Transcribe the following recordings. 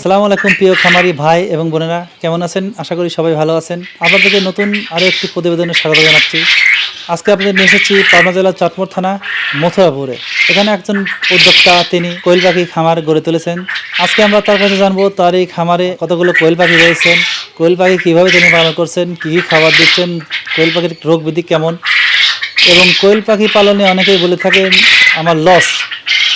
আসসালামু আলাইকুম প্রিয় খামারি ভাই এবং বোনেরা, কেমন আছেন? আশা করি সবাই ভালো আছেন। আপনাদেরকে নতুন আরও একটি প্রতিবেদনে স্বাগত জানাচ্ছি। আজকে আপনাদের নিয়ে এসেছি পাবনা জেলার চাটমোর থানা, মথুরাপুরে। এখানে একজন উদ্যোক্তা, তিনি কোয়েল পাখি খামার গড়ে তুলেছেন। আজকে আমরা তার কাছে জানব, তার এই খামারে কতগুলো কোয়েল পাখি রয়েছেন, কোয়েল পাখি কীভাবে তিনি পালন করছেন, কী কী খাবার দিচ্ছেন, কোয়েল পাখির রোগ বিধি কেমন? এবং কোয়েল পাখি পালনে অনেকেই বলে থাকেন, আমার লস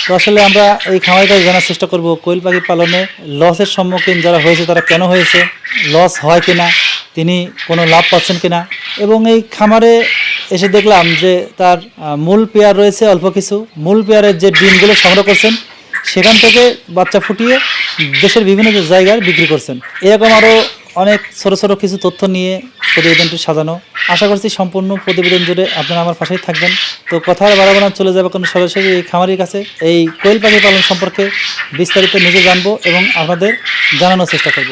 তো আসলে আমরা এই খামারিটা জানার চেষ্টা করব, কোয়েল পাখি পালনে লসের সম্মুখীন যারা হয়েছে, তারা কেন হয়েছে, লস হয় কিনা, তিনি কোনো লাভ পাচ্ছেন কিনা? এবং এই খামারে এসে দেখলাম যে তার মূল পেয়ার রয়েছে অল্প কিছু। মূল পেয়ারের যে ডিমগুলো সংগ্রহ করছেন, সেখান থেকে বাচ্চা ফুটিয়ে দেশের বিভিন্ন জায়গায় বিক্রি করছেন। এরকম আরও অনেক ছোট ছোট কিছু তথ্য নিয়ে প্রতিবেদনটি সাজানো। আশা করছি সম্পূর্ণ প্রতিবেদন জুড়ে আপনারা আমার পাশেই থাকবেন। তো কথা আর বাড়াবো চলে যাবে কোনো সরাসরি এই খামারির কাছে। এই কোয়েল পাখি পালন সম্পর্কে বিস্তারিত নিজে জানব এবং আপনাদের জানানোর চেষ্টা করব।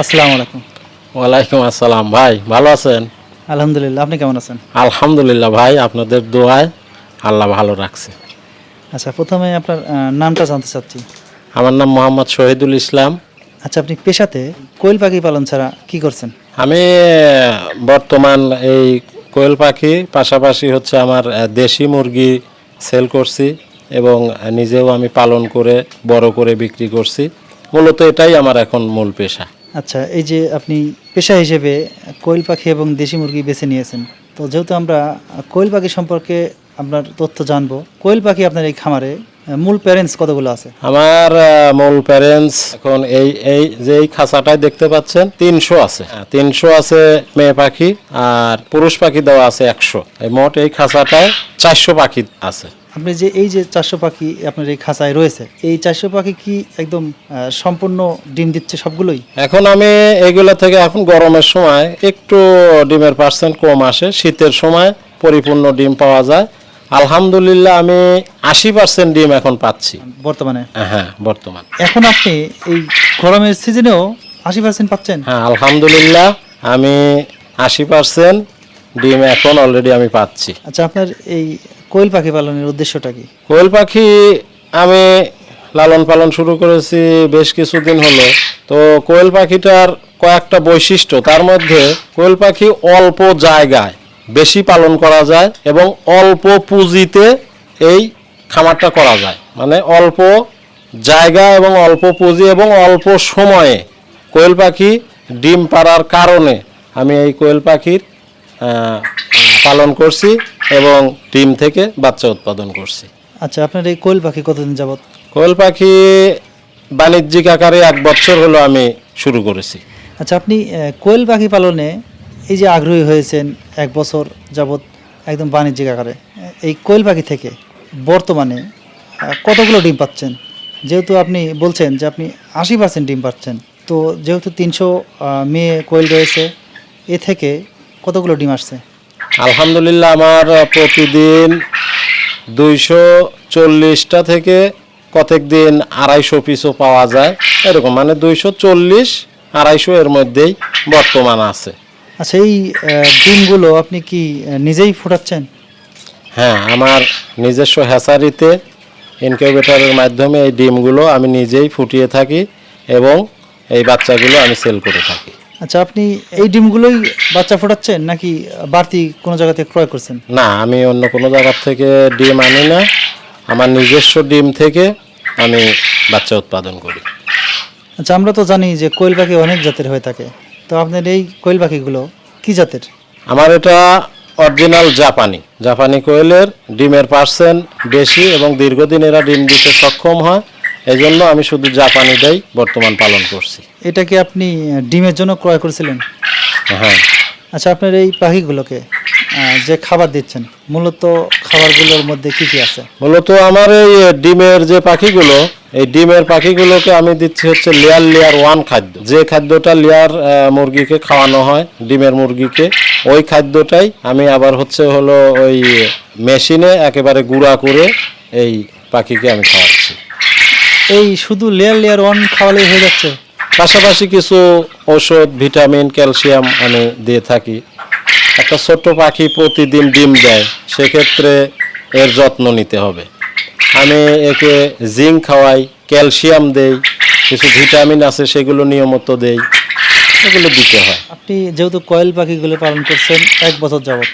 আসসালামু আলাইকুম। ওয়ালাইকুম আসসালাম। ভাই, ভালো আছেন? আলহামদুলিল্লাহ আপনি কেমন আছেন? আলহামদুলিল্লাহ ভাই আপনাদের দোয়ায় আল্লাহ ভালো রাখছে। আচ্ছা প্রথমে আপনার নামটা জানতে চাচ্ছি। আমার নাম মোহাম্মদ শহীদুল ইসলাম। আচ্ছা আপনি পেশাতে কোয়েল পাখি পালন ছাড়া কি করছেন? আমি বর্তমান এই কোয়েল পাখি পাশাপাশি হচ্ছে আমার দেশি মুরগি সেল করছি এবং নিজেও আমি পালন করে বড় করে বিক্রি করছি। মূলত এটাই আমার এখন মূল পেশা। আচ্ছা এই যে আপনি পেশা হিসেবে কোয়েল পাখি এবং দেশি মুরগি বেছে নিয়েছেন, তো যেহেতু আমরা কোয়েল পাখি সম্পর্কে আপনার তথ্য জানব, কোয়েল পাখি আপনার এই খামারে মূল প্যারেন্টস কতগুলো আছে? আমার মূল প্যারেন্টস এখন এই এই যে এই খাঁচাটাই দেখতে পাচ্ছেন তিনশো আছে। তিনশো আছে মেয়ে পাখি আর পুরুষ পাখি দেওয়া আছে একশো। এই মোট এই খাঁচাটায় চারশো পাখি আছে। আপনি যে এই যে চারশো পাখি আপনার এই খাঁচায় রয়েছে এই চারশো পাখি কি একদম সম্পূর্ণ ডিম দিচ্ছে সবগুলোই? এখন আমি এগুলো থেকে এখন গরমের সময় একটু ডিমের পার্সেন্ট কম আসে। শীতের সময় পরিপূর্ণ ডিম পাওয়া যায়। আলহামদুলিল্লাহ আমি আশি পার্সেন্ট ডিম এখন পাচ্ছি। বর্তমানে? হ্যাঁ বর্তমান। এখন আপনি এই গরমের সিজনেও আশি পার্সেন্ট পাচ্ছেন? হ্যাঁ আলহামদুলিল্লাহ আমি আশি পার্সেন্ট ডিম এখন অলরেডি আমি পাচ্ছি। আচ্ছা আপনার এই কোয়েল পাখি পালনের উদ্দেশ্যটা কি? কোয়েল পাখি আমি লালন পালন শুরু করেছি বেশ কিছুদিন হলো। তো কোয়েল পাখিটার কয়েকটা বৈশিষ্ট্য তার মধ্যে কোয়েল পাখি অল্প জায়গায় বেশি পালন করা যায় এবং অল্প পুঁজিতে এই খামারটা করা যায়। মানে অল্প জায়গা এবং অল্প পুঁজি এবং অল্প সময়ে কোয়েল পাখি ডিম পাড়ার কারণে আমি এই কোয়েল পাখির পালন করছি এবং ডিম থেকে বাচ্চা উৎপাদন করছি। আচ্ছা আপনার এই কোয়েল পাখি কতদিন যাবত কোয়েল পাখি বাণিজ্যিক আকারে এক বছর হলো আমি শুরু করেছি। আচ্ছা আপনি কোয়েল পাখি পালনে এই যে আগ্রহী হয়েছেন এক বছর যাবৎ একদম বাণিজ্যিক আকারে, এই কোয়েল পাখি থেকে বর্তমানে কতগুলো ডিম পাচ্ছেন? যেহেতু আপনি বলছেন যে আপনি আশি পার্সেন্ট ডিম পাচ্ছেন, তো যেহেতু তিনশো মেয়ে কোয়েল রয়েছে, এ থেকে কতগুলো ডিম আসছে? আলহামদুলিল্লাহ আমার প্রতিদিন দুইশো চল্লিশটা থেকে কতক দিন আড়াইশো পিসও পাওয়া যায়, এরকম মানে দুইশো চল্লিশ, আড়াইশো এর মধ্যেই বর্তমান আছে। আচ্ছা এই ডিমগুলো আপনি কি নিজেই ফোটাচ্ছেন? হ্যাঁ আমার নিজস্ব হ্যাচারিতে ইনকিউবেটরের মাধ্যমে এই ডিমগুলো আমি নিজেই ফুটিয়ে থাকি এবং এই বাচ্চাগুলো আমি সেল করে থাকি। আচ্ছা আপনি এই ডিমগুলোই বাচ্চা ফোটাচ্ছেন নাকি বাড়তি কোনো জায়গা থেকে ক্রয় করছেন? না আমি অন্য কোনো জায়গার থেকে ডিম আনি না। আমার নিজস্ব ডিম থেকে আমি বাচ্চা উৎপাদন করি। আচ্ছা আমরা তো জানি যে কোয়েল পাখি অনেক জাতের হয়ে থাকে। তো আপনার এই কোয়েল পাখিগুলো কি জাতের? আমার এটা অরিজিনাল জাপানি। জাপানি কোয়েলের ডিমের পার্সেন্ট বেশি এবং দীর্ঘদিন এরা ডিম দিতে সক্ষম হয়। এই জন্য আমি শুধু জাপানিটাই বর্তমান পালন করছি। এটা কি আপনি ডিমের জন্য ক্রয় করেছিলেন? হ্যাঁ। আচ্ছা আপনার এই পাখিগুলোকে যে খাবার দিচ্ছেন মূলত খাবারগুলোর মধ্যে কি কি আছে? মূলত আমার এই ডিমের যে পাখিগুলো এই ডিমের পাখিগুলোকে আমি দিচ্ছি হচ্ছে লেয়ার লেয়ার ওয়ান খাদ্য। যে খাদ্যটা লেয়ার মুরগিকে খাওয়ানো হয় ডিমের মুরগিকে ওই খাদ্যটাই আমি আবার হচ্ছে হলো ওই মেশিনে একেবারে গুঁড়া করে এই পাখিকে আমি খাওয়াচ্ছি। এই শুধু লেয়ার লেয়ার ওয়ান খাওয়ালেই হয়ে যাচ্ছে? পাশাপাশি কিছু ওষুধ ভিটামিন ক্যালসিয়াম আমি দিয়ে থাকি। একটা ছোট্ট পাখি প্রতিদিন ডিম দেয় সেক্ষেত্রে এর যত্ন নিতে হবে। আমি একে জিঙ্ক খাওয়াই ক্যালসিয়াম দেই কিছু ভিটামিন আছে সেগুলো নিয়মিত দেই এগুলো দিতে হয়। আপনি যেহেতু কয়েল পাখিগুলো পালন করছেন এক বছর যাবৎ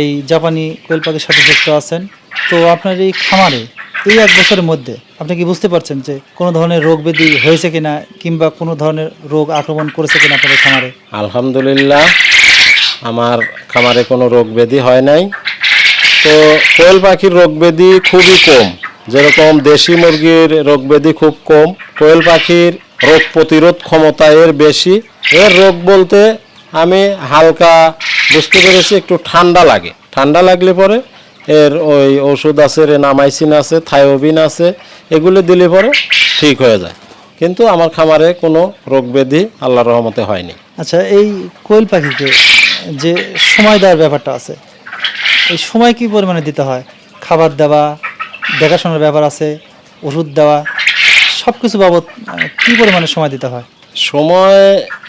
এই জাপানি কোয়েল পাখির সাথে যুক্ত আছেন তো আপনার এই খামারে এই এক বছরের মধ্যে আপনি কি বুঝতে পারছেন যে কোনো ধরনের রোগ ব্যাধি হয়েছে কিনা কিংবা কোনো ধরনের রোগ আক্রমণ করেছে কিনা আপনাদের খামারে? আলহামদুলিল্লাহ আমার খামারে কোনো রোগ ব্যাধি হয় নাই। তো কোয়েল পাখির রোগ ব্যাধি খুবই কম। যেরকম দেশি মুরগির রোগ ব্যাধি খুব কম। কোয়েল পাখির রোগ প্রতিরোধ ক্ষমতা এর বেশি। এর রোগ বলতে আমি হালকা, বুঝতে পেরেছি, একটু ঠান্ডা লাগে। ঠান্ডা লাগলে পরে এর ওই ওষুধ আছে, রেনামাইসিন আছে থায়োবিন আছে, এগুলো দিলে পরে ঠিক হয়ে যায়। কিন্তু আমার খামারে কোনো রোগ ব্যাধি আল্লাহর রহমতে হয়নি। আচ্ছা এই কোয়েল পাখিকে যে সময় দেওয়ার ব্যাপারটা আছে। এই সময় কি পরিমাণে দিতে হয়? খাবার দেওয়া, দেখাশোনার ব্যাপার আছে, ওষুধ দেওয়া সব কিছু বাবদ কি পরিমাণে সময় দিতে হয়? সময়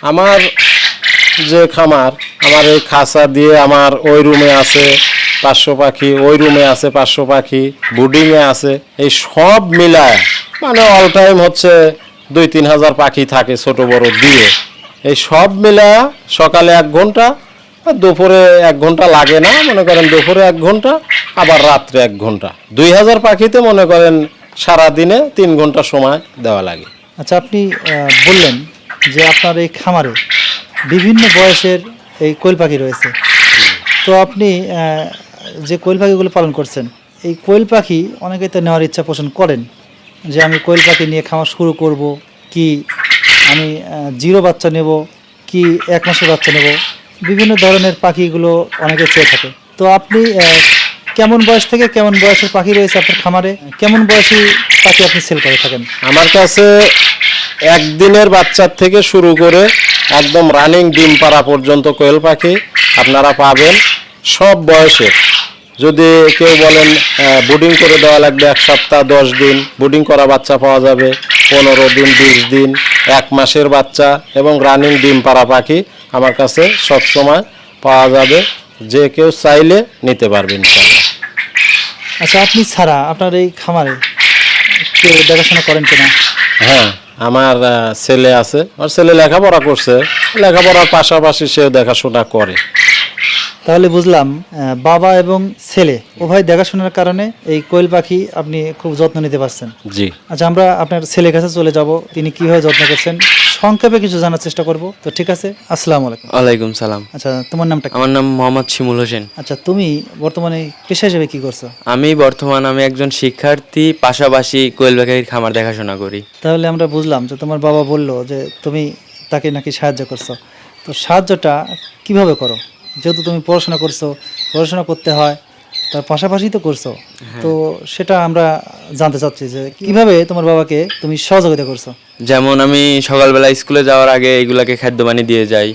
আমার যে খামার, আমার এই খাঁচা দিয়ে আমার ওই রুমে আছে পাঁচশো পাখি, ওই রুমে আছে পাঁচশো পাখি, বুডিংয়ে আছে, এই সব মিলায় মানে অল টাইম হচ্ছে দুই তিন হাজার পাখি থাকে ছোট বড় দিয়ে। এই সব মিলায় সকালে এক ঘণ্টা দুপুরে এক ঘণ্টা লাগে না, মনে করেন দুপুরে এক ঘণ্টা, আবার রাত্রে এক ঘণ্টা। দুই হাজার পাখিতে মনে করেন সারা দিনে তিন ঘণ্টা সময় দেওয়া লাগে। আচ্ছা আপনি বললেন যে আপনার এই খামারে বিভিন্ন বয়সের এই কোয়েল পাখি রয়েছে। তো আপনি যে কোয়েল পাখিগুলো পালন করছেন, এই কোয়েল পাখি অনেকে তো নেওয়ার ইচ্ছা পোষণ করেন যে আমি কোয়েল পাখি নিয়ে খামার শুরু করব, কি আমি জিরো বাচ্চা নেব, কি এক মাসের বাচ্চা নেব। বিভিন্ন ধরনের পাখিগুলো অনেকে চেয়ে থাকে। তো আপনি কেমন বয়স থেকে কেমন বয়সের পাখি রয়েছে আপনার খামারে? কেমন বয়সী পাখি আপনি সেল করে থাকেন? আমার কাছে একদিনের বাচ্চার থেকে শুরু করে একদম রানিং ডিম পাড়া পর্যন্ত কোয়েল পাখি আপনারা পাবেন। সব বয়সের। যদি কেউ বলেন বুডিং করে দেওয়া লাগবে এক সপ্তাহ, দশ দিন বুডিং করা বাচ্চা পাওয়া যাবে। পনেরো দিন বিশ দিন এক মাসের বাচ্চা এবং রানিং ডিম পাড়া পাখি আমার কাছে সবসময় পাওয়া যাবে। যে কেউ চাইলে নিতে পারবে ইনশাল্লাহ আচ্ছা আপনি ছাড়া আপনার এই খামারে কেউ দেখাশোনা করেন কিনা? হ্যাঁ আমার ছেলে আছে। আমার ছেলে লেখাপড়া করছে। লেখাপড়ার পাশাপাশি সেও দেখাশোনা করে। তাহলে বুঝলাম বাবা এবং ছেলে উভয় দেখাশোনার কারণে এই কোয়েল পাখি আপনি খুব যত্ন নিতে পারছেন। জি। আচ্ছা আমরা আপনার ছেলের কাছে চলে যাব। তিনি কীভাবে যত্ন করছেন? সংক্ষেপে কিছু জানার চেষ্টা করব। তো ঠিক আছে আসসালামু আলাইকুম। ওয়ালাইকুম সালাম। আচ্ছা তোমার নামটা আমার নাম মোহাম্মদ শিমুল হোসেন। আচ্ছা তুমি বর্তমানে পেশা হিসেবে কি করছ? আমি বর্তমান আমি একজন শিক্ষার্থী পাশাপাশি কোয়েল পাখির খামার দেখাশোনা করি। তাহলে আমরা বুঝলাম যে তোমার বাবা বলল যে তুমি তাকে নাকি সাহায্য করছ। তো সাহায্যটা কীভাবে করো? যেহেতু তুমি পড়াশোনা করছ পড়াশোনা করতে হয় তার পাশাপাশি তো করছ। তো সেটা আমরা জানতে চাচ্ছি যে কীভাবে তোমার বাবাকে তুমি সহযোগিতা করছ? যেমন আমি সকালবেলা স্কুলে যাওয়ার আগে এগুলাকে খাদ্য পানি দিয়ে যাই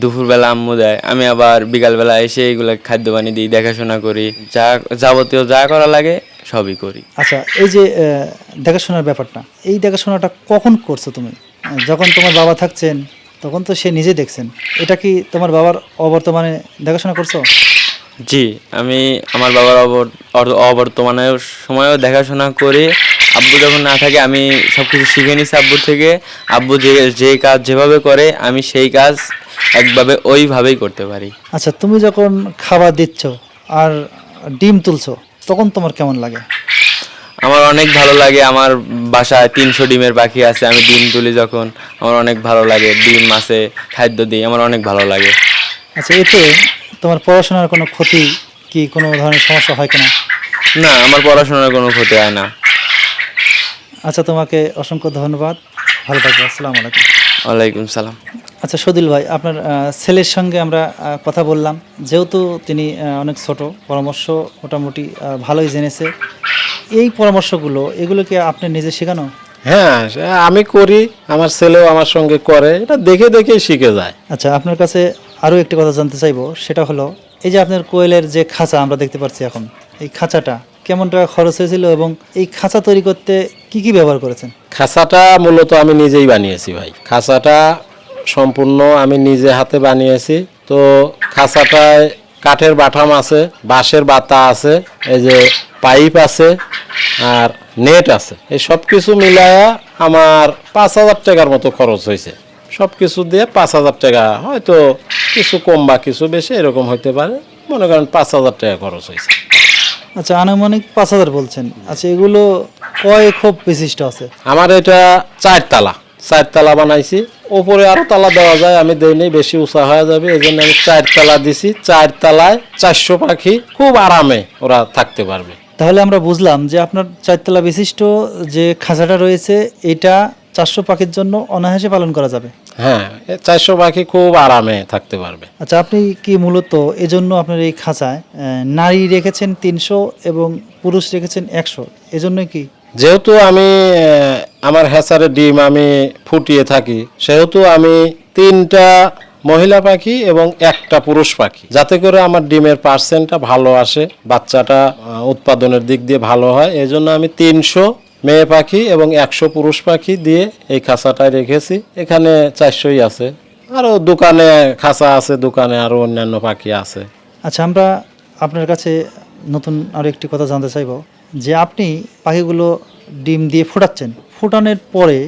দুপুরবেলা আম্মু দেয় আমি আবার বিকালবেলা এসে এগুলা খাদ্য পানি দিই দেখাশোনা করি যা যাবতীয় যা করা লাগে সবই করি। আচ্ছা এই যে দেখাশোনার ব্যাপারটা এই দেখাশোনাটা কখন করছ তুমি? যখন তোমার বাবা থাকছেন তখন তো সে নিজে দেখছেন। এটা কি তোমার বাবার অবর্তমানে দেখাশোনা করছ? জি আমি আমার বাবার অবর্তমানে সময়ও দেখাশোনা করি। আব্বু যখন না থাকে আমি সব কিছু শিখে নিছি আব্বুর থেকে। আব্বু যে যে কাজ যেভাবে করে আমি সেই কাজ একভাবে ওইভাবেই করতে পারি। আচ্ছা তুমি যখন খাবার দিচ্ছ আর ডিম তুলছো তখন তোমার কেমন লাগে? আমার অনেক ভালো লাগে আমার বাসায় তিনশো ডিমের পাখি আছে আমি ডিম তুলি যখন আমার অনেক ভালো লাগে ডিম আছে খাদ্য দিই আমার অনেক ভালো লাগে। আচ্ছা এতে তোমার পড়াশোনার কোনো ক্ষতি কি কোনো ধরনের সমস্যা হয় কিনা? না আমার পড়াশোনার কোনো ক্ষতি হয় না। আচ্ছা তোমাকে অসংখ্য ধন্যবাদ ভালো থাকবে আসসালামু আলাইকুম। ওয়ালাইকুম সালাম। আচ্ছা সদিল ভাই আপনার ছেলের সঙ্গে আমরা কথা বললাম যেহেতু তিনি অনেক ছোট পরামর্শ মোটামুটি ভালোই জেনেছে এই পরামর্শগুলো এগুলো কি আপনি নিজে শেখানো? হ্যাঁ আমি করি আমার ছেলেও আমার সঙ্গে করে এটা দেখে দেখেই শিখে যায়। আচ্ছা আপনার কাছে আরও একটি কথা জানতে চাইব সেটা হলো এই যে আপনার কোয়েলের যে খাঁচা আমরা দেখতে পাচ্ছি এখন এই খাঁচাটা কেমন টাকা খরচ হয়েছিল এবং এই খাঁচা তৈরি করতে কি কি কি ব্যবহার করেছেন? খাঁচাটা মূলত আমি নিজেই বানিয়েছি ভাই। খাঁচাটা সম্পূর্ণ আমি নিজে হাতে বানিয়েছি তো খাঁচাটায় কাঠের বাটাম আছে বাঁশের বাতা আছে এই যে পাইপ আছে আর নেট আছে। এই সব কিছু মিলায়া আমার পাঁচ হাজার টাকার মতো খরচ হয়েছে। সব কিছু দিয়ে পাঁচ হাজার টাকা হয়তো কিছু কম বা কিছু বেশি এরকম হইতে পারে। মনে করেন পাঁচ হাজার টাকা খরচ হয়েছে। আচ্ছা আনুমানিক পাঁচ হাজার বলছেন। আচ্ছা এগুলো কয় খোপ বিশিষ্ট আছে? আমার এটা চার তালা চার তালা বানাইছি। ওপরে আরও তালা দেওয়া যায় আমি দেইনি বেশি উঁচা হয়ে যাবে এই জন্য আমি চার তালা দিছি। চার তালায় চারশো পাখি খুব আরামে ওরা থাকতে পারবে। তাহলে আমরা বুঝলাম যে আপনার চারতলা বিশিষ্ট যে খাঁচাটা রয়েছে এটা চারশো পাখির জন্য অনায়াসে পালন করা যাবে। হ্যাঁ চারশো পাখি খুব আরামে থাকতে পারবে। আচ্ছা আপনি কি মূলত এজন্য আপনার এই খাঁচায় নারী রেখেছেন তিনশো এবং পুরুষ রেখেছেন একশো? এজন্যই কি? যেহেতু আমি আমার হ্যাচারের ডিম আমি ফুটিয়ে থাকি, সেহেতু আমি তিনটা মহিলা পাখি এবং একটা পুরুষ পাখি। যাতে করে আমার ডিমের পার্সেন্টটা ভালো আসে, বাচ্চাটা উৎপাদনের দিক দিয়ে ভালো হয় এই জন্য আমি তিনশো মেয়ে পাখি এবং একশো পুরুষ পাখি দিয়ে এই খাঁচাটায় রেখেছি। এখানে চারশোই আছে। আরও দোকানে খাঁচা আছে, দোকানে আরও অন্যান্য পাখি আছে। আচ্ছা আমরা আপনার কাছে নতুন আরও একটি কথা জানতে চাইব। যে আপনি পাখিগুলো ডিম দিয়ে ফোটাচ্ছেন। ফোটানোর পরে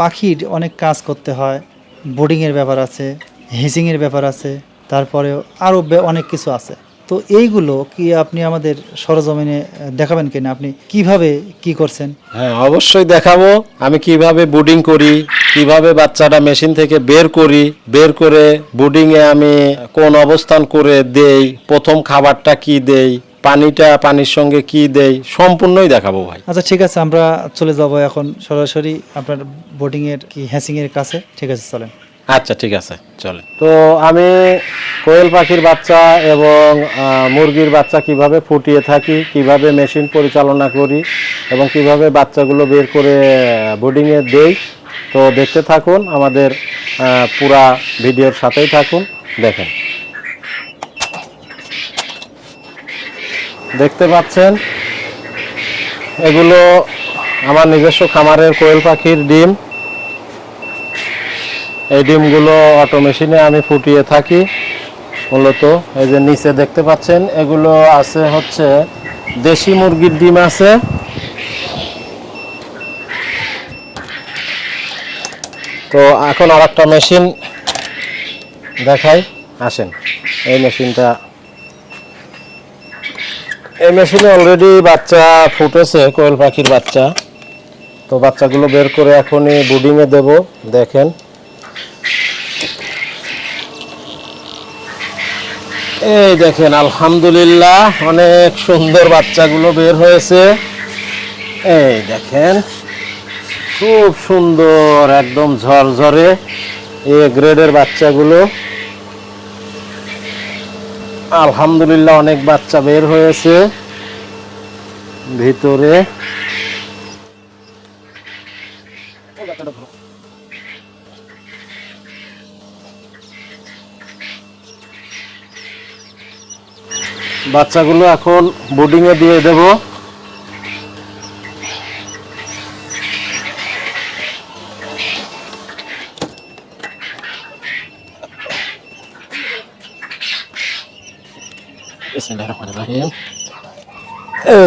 পাখির অনেক কাজ করতে হয়। বোর্ডিংয়ের ব্যাপার আছে হেজিংয়ের ব্যাপার আছে তারপরে আরও অনেক কিছু আছে। তো এইগুলো কি আপনি আমাদের সরজমিনে দেখাবেন কিনা? আপনি কীভাবে কি করছেন? হ্যাঁ অবশ্যই দেখাবো। আমি কীভাবে বুডিং করি, কীভাবে বাচ্চাটা মেশিন থেকে বের করি, বের করে বুডিং এ আমি কোন অবস্থান করে দেই, প্রথম খাবারটা কি দেই পানিটা পানির সঙ্গে কি দেই সম্পূর্ণই দেখাবো ভাই। আচ্ছা ঠিক আছে আমরা চলে যাব এখন সরাসরি আপনার বোর্ডিংয়ের কি হ্যাসিংয়ের কাছে। ঠিক আছে চলেন। আচ্ছা ঠিক আছে চলে তো আমি কোয়েল পাখির বাচ্চা এবং মুরগির বাচ্চা কীভাবে ফুটিয়ে থাকি কীভাবে মেশিন পরিচালনা করি এবং কীভাবে বাচ্চাগুলো বের করে বোর্ডিংয়ে দেই তো দেখতে থাকুন আমাদের পুরা ভিডিওর সাথেই থাকুন দেখেন। দেখতে পাচ্ছেন? এগুলো আমার নিজস্ব খামারের কোয়েল পাখির ডিম। এই ডিমগুলো অটো মেশিনে আমি ফুটিয়ে থাকি, মূলত। এই যে নিচে দেখতে পাচ্ছেন, এগুলো আছে হচ্ছে দেশি মুরগির ডিম আছে। তো এখন আর একটা মেশিন দেখাই। আসেন, এই মেশিনটা এই মেশিনে অলরেডি বাচ্চা ফুটেছে, কোয়েল পাখির বাচ্চা। তো বাচ্চাগুলো বের করে এখনই বুডিংয়ে দেব, দেখেন। এই দেখেন, আলহামদুলিল্লাহ, অনেক সুন্দর বাচ্চাগুলো বের হয়েছে। এই দেখেন, খুব সুন্দর, একদম ঝরঝরে এ গ্রেডের বাচ্চাগুলো। আলহামদুলিল্লাহ অনেক বাচ্চা বের হয়েছে। ভিতরে। বাচ্চাগুলো এখন বোর্ডিংয়ে দিয়ে দেব।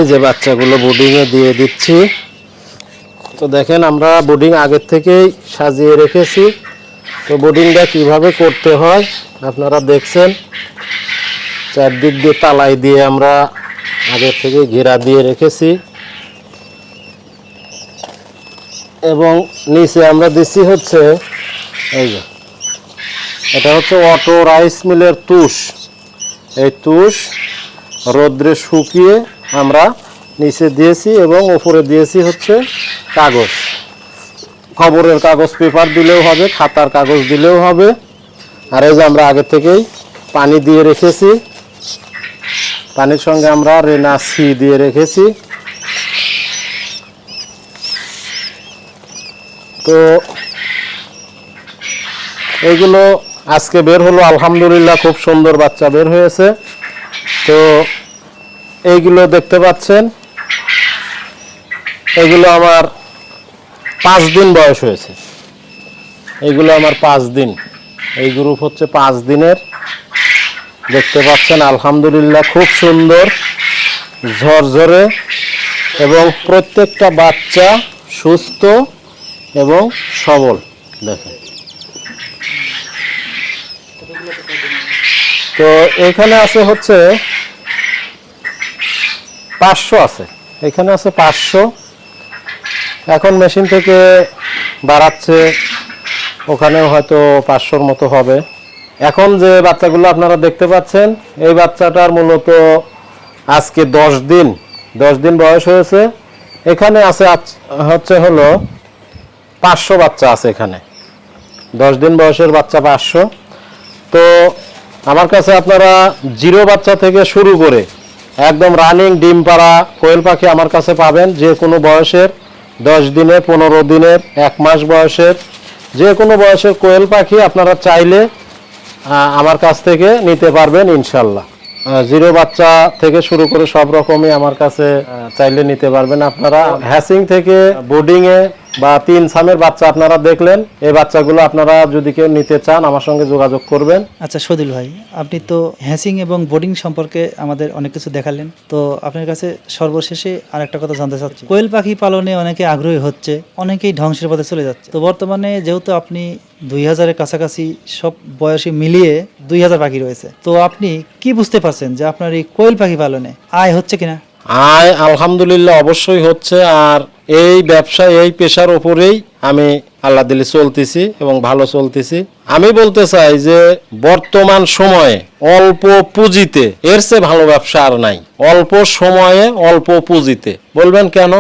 এই যে বাচ্চাগুলো বোর্ডিংয়ে দিয়ে দিচ্ছি। তো দেখেন আমরা বোর্ডিং আগের থেকেই সাজিয়ে রেখেছি। তো বোর্ডিংটা কীভাবে করতে হয় আপনারা দেখছেন। চারদিক দিয়ে তালাই দিয়ে আমরা আগের থেকে ঘেরা দিয়ে রেখেছি। এবং নিচে আমরা দিচ্ছি হচ্ছে, এই যে, এটা হচ্ছে অটো রাইস মিলের তুষ। এই তুষ রোদ্রে শুকিয়ে আমরা নিচে দিয়েছি এবং ওপরে দিয়েছি হচ্ছে কাগজ। খবরের কাগজ পেপার দিলেও হবে, খাতার কাগজ দিলেও হবে। আর এই যে আমরা আগে থেকেই পানি দিয়ে রেখেছি। পানির সঙ্গে আমরা রেনা সি দিয়ে রেখেছি। তো এইগুলো আজকে বের হলো, আলহামদুলিল্লাহ, খুব সুন্দর বাচ্চা বের হয়েছে। তো এইগুলো দেখতে পাচ্ছেন। এগুলো আমার পাঁচ দিন বয়স হয়েছে। এগুলো আমার পাঁচ দিন। এই গ্রুপ হচ্ছে পাঁচ দিনের। দেখতে পাচ্ছেন, আলহামদুলিল্লাহ খুব সুন্দর, ঝরঝরে এবং প্রত্যেকটা বাচ্চা সুস্থ এবং সবল। দেখেন। তো এখানে আছে হচ্ছে পাঁচশো আছে। এখানে আছে পাঁচশো। এখন মেশিন থেকে বাড়াচ্ছে। ওখানেও হয়তো পাঁচশোর মতো হবে। এখন যে বাচ্চাগুলো আপনারা দেখতে পাচ্ছেন, এই বাচ্চাটার মূলত আজকে দশ দিন। দশ দিন বয়স হয়েছে। এখানে আছে হচ্ছে হলো পাঁচশো বাচ্চা আছে এখানে। দশ দিন বয়সের বাচ্চা পাঁচশো। তো আমার কাছে আপনারা জিরো বাচ্চা থেকে শুরু করে একদম রানিং ডিম পাড়া কোয়েল পাখি আমার কাছে পাবেন যে কোনো বয়সের, দশ দিনে, পনেরো দিনের, এক মাস বয়সের। যে কোনো বয়সের কোয়েল পাখি আপনারা চাইলে আমার কাছ থেকে নিতে পারবেন ইনশাল্লাহ। জিরো বাচ্চা থেকে শুরু করে সব রকমই আমার কাছে চাইলে নিতে পারবেন আপনারা। হ্যাসিং থেকে বোর্ডিং এ বা তিন সামের বাচ্চা আপনারা দেখলেন এই বাচ্চাগুলো আপনারা যদি কেউ নিতে চান আমার সঙ্গে যোগাযোগ করবেন। আচ্ছা সদিল ভাই আপনি তো হ্যাসিং এবং বোর্ডিং সম্পর্কে আমাদের অনেক কিছু দেখালেন। তো আপনার কাছে সর্বশেষে আর একটা কথা জানতে চাচ্ছি। কোয়েল পাখি পালনে অনেকে আগ্রহী হচ্ছে অনেকেই ধ্বংসের পথে চলে যাচ্ছে। তো বর্তমানে যেহেতু আপনি দুই হাজারের কাছাকাছি সব বয়সী মিলিয়ে দুই হাজার পাখি রয়েছে তো আপনি কি বুঝতে পারছেন যে আপনার এই কোয়েল পাখি পালনে আয় হচ্ছে কিনা? আয় আলহামদুলিল্লাহ অবশ্যই হচ্ছে আর এই ব্যবসা, এই পেশার ওপরেই আমি আল্লাহ দিলে চলতেছি এবং ভালো চলতেছি। আমি বলতে চাই যে বর্তমান সময়ে অল্প পুঁজিতে, এর চেয়ে ভালো ব্যবসা আর নাই। অল্প সময়ে অল্প পুঁজিতে। বলবেন কেন?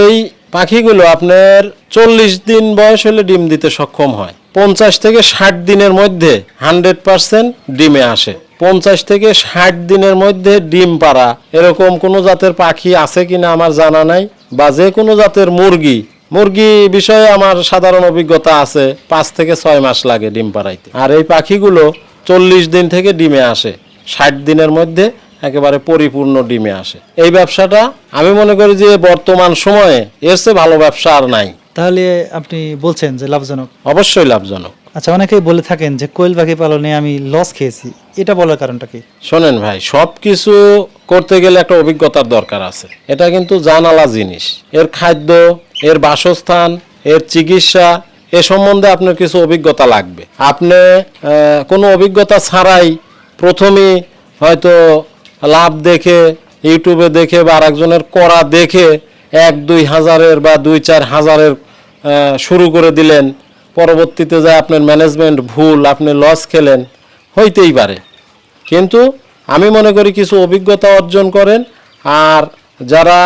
এই পাখিগুলো আপনার চল্লিশ দিন বয়স হলে ডিম দিতে সক্ষম হয়। পঞ্চাশ থেকে ষাট দিনের মধ্যে হান্ড্রেড পার্সেন্ট ডিমে আসে। পঞ্চাশ থেকে ষাট দিনের মধ্যে ডিম পাড়া। এরকম কোনো জাতের পাখি আছে কিনা আমার জানা নাই। বা যে কোনো জাতের মুরগি মুরগি বিষয়ে আমার সাধারণ অভিজ্ঞতা আছে পাঁচ থেকে ছয় মাস লাগে ডিম পাড়াইতে। আর এই পাখিগুলো চল্লিশ দিন থেকে ডিমে আসে ষাট দিনের মধ্যে একেবারে পরিপূর্ণ ডিমে আসে। এই ব্যবসাটা আমি মনে করি যে বর্তমান সময়ে এর চেয়ে ভালো ব্যবসা আর নাই। তাহলে আপনি বলছেন যে লাভজনক। অবশ্যই লাভজনক। আচ্ছা অনেকেই বলে থাকেন যে কোয়েল পাখি পালনে আমি লস খেয়েছি। এটা বলার কারণটা কি? শোনেন ভাই সব কিছু করতে গেলে একটা অভিজ্ঞতার দরকার আছে। এটা কিন্তু জানালা জিনিস। এর খাদ্য, এর বাসস্থান, এর চিকিৎসা, এ সম্বন্ধে আপনার কিছু অভিজ্ঞতা লাগবে। আপনি কোনো অভিজ্ঞতা ছাড়াই প্রথমেই হয়তো লাভ দেখে, ইউটিউবে দেখে বা আরেকজনের করা দেখে এক, দুই হাজারের বা দুই, চার হাজারের শুরু করে দিলেন। পরবর্তীতে যায় আপনার ম্যানেজমেন্ট ভুল, আপনি লস খেলেন, হইতেই পারে। কিন্তু আমি মনে করি কিছু অভিজ্ঞতা অর্জন করেন, আর যারা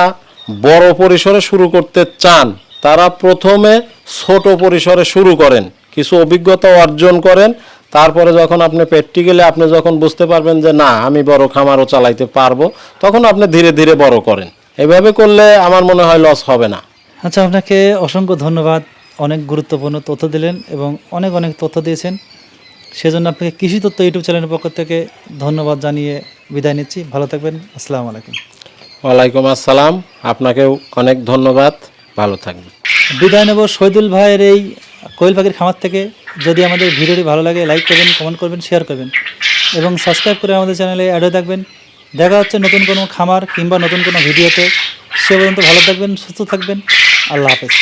বড় পরিসরে শুরু করতে চান, তারা প্রথমে ছোট পরিসরে শুরু করেন। কিছু অভিজ্ঞতা অর্জন করেন, তারপরে যখন আপনি প্র্যাকটিক্যালি আপনি যখন বুঝতে পারবেন যে, না, আমি বড় খামারও চালাইতে পারব, তখন আপনি ধীরে ধীরে বড় করেন। এভাবে করলে আমার মনে হয় লস হবে না। আচ্ছা আপনাকে অসংখ্য ধন্যবাদ। অনেক গুরুত্বপূর্ণ তথ্য দিলেন এবং অনেক অনেক তথ্য দিয়েছেন। সেজন্য আপনাকে কৃষি তথ্য ইউটিউব চ্যানেলের পক্ষ থেকে ধন্যবাদ জানিয়ে বিদায় নিচ্ছি। ভালো থাকবেন। আসসালামু আলাইকুম। ওয়ালাইকুম আসসালাম। আপনাকেও অনেক ধন্যবাদ। ভালো থাকবেন। বিদায় নেব শহীদুল ভাইয়ের এই কোয়েল পাখির খামার থেকে। যদি আমাদের ভিডিওটি ভালো লাগে লাইক করবেন কমেন্ট করবেন শেয়ার করবেন এবং সাবস্ক্রাইব করে আমাদের চ্যানেলে অ্যাড হয়ে থাকবেন। দেখা হচ্ছে নতুন কোনো খামার কিংবা নতুন কোনো ভিডিওতে। সে পর্যন্ত ভালো থাকবেন সুস্থ থাকবেন। আল্লাহ হাফেজ।